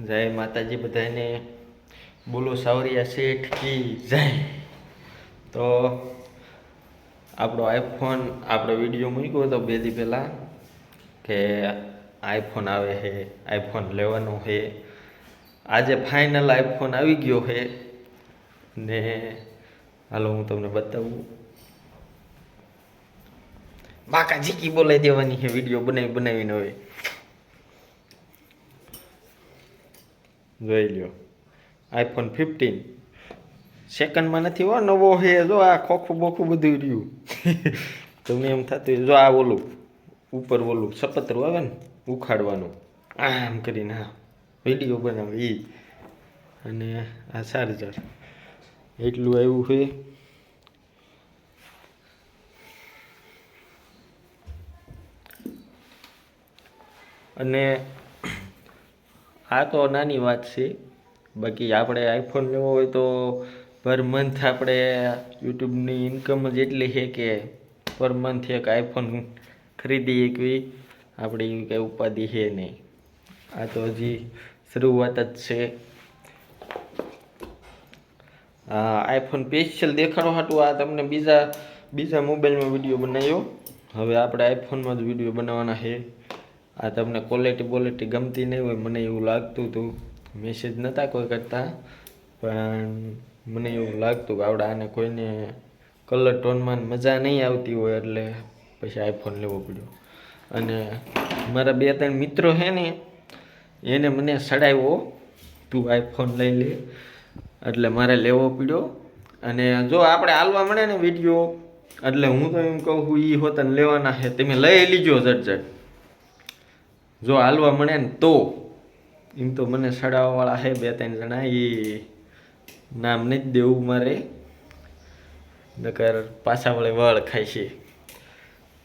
જય માતાજી બધાને. બોલો સાવરિયા શેઠ કી જય. તો આપણો આઈફોન આપણે વીડિયો મૂક્યો હતો બે દી પહેલાં કે આઈફોન આવે છે આઈફોન લેવાનો છે આજે ફાઇનલ આઈફોન આવી ગયો છે ને હાલો હું તમને બતાવું. બાકા જીકી બોલાઈ દેવાની છે વીડિયો બનાવી, બનાવીને હવે. જોઈ લ્યો આઈફોન ફિફ્ટીન. સેકન્ડમાં નથી હો, નવો હે, જો આ ખોખું બોખું બધું રહ્યું. તમને એમ થતું જો આ ઓલું ઉપર ઓલું સપતરું આવે ને, ઉખાડવાનું. આમ કરીને હા વીડિયો બનાવે એ અને આ ચાર્જર એટલું આવ્યું છે. અને આ તો નાની વાત છે. બાકી આપણે આઈફોન લેવો હોય તો પર મંથ આપણે યુટ્યુબની ઇન્કમ જ એટલી છે કે પર મંથ એક આઈફોન ખરીદી એકવી. આપણી એવી કંઈ ઉપાધિ છે નહીં. આ તો હજી શરૂઆત જ છે. આઈફોન સ્પેશિયલ દેખાડો હાટું. આ તમને બીજા બીજા મોબાઈલમાં વીડિયો બનાવ્યો. હવે આપણે આઈફોનમાં જ વીડિયો બનાવવાના છે. આ તમને ક્વોલિટી બોલિટી ગમતી નહીં હોય, મને એવું લાગતું હતું. મેસેજ નહોતા કોઈ કરતા, પણ મને એવું લાગતું કે આવડે આને કોઈને કલર ટોનમાં મજા નહીં આવતી હોય, એટલે પછી આઈફોન લેવો પડ્યો. અને મારા બે ત્રણ મિત્રો છે ને, એને મને સડાવ્યો તું આઈફોન લઈ લે. એટલે મારે લેવો પડ્યો. અને જો આપણે હાલવા મળે ને વીડિયો એટલે હું તો એમ કહું છું એ હોતને લેવાના છે, તમે લઈ લીજો ઝટ જો હાલવા મળે ને તો. એમ તો મને સડાવવાવાળા છે બે ત્રણ જણા, એ નામ નથી દેવું મારે. નકર પાછા વળે વળ ખાય છે.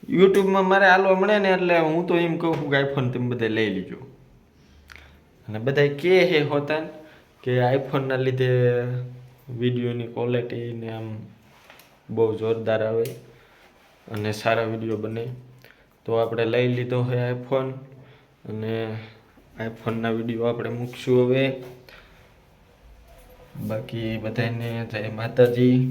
યુટ્યુબમાં મારે હાલવા મળે ને એટલે હું તો એમ કહું છું કે આઈફોન તમે બધા લઈ લીજો. અને બધા કહે છે હોતા કે આઈફોનના લીધે વિડીયોની ક્વોલિટી ને આમ બહુ જોરદાર આવે અને સારા વીડિયો બને. તો આપણે લઈ લીધો છે આઈફોન અને આઈફોનના વીડિયો આપણે મૂકશું હવે. બાકી બધાને જય માતાજી.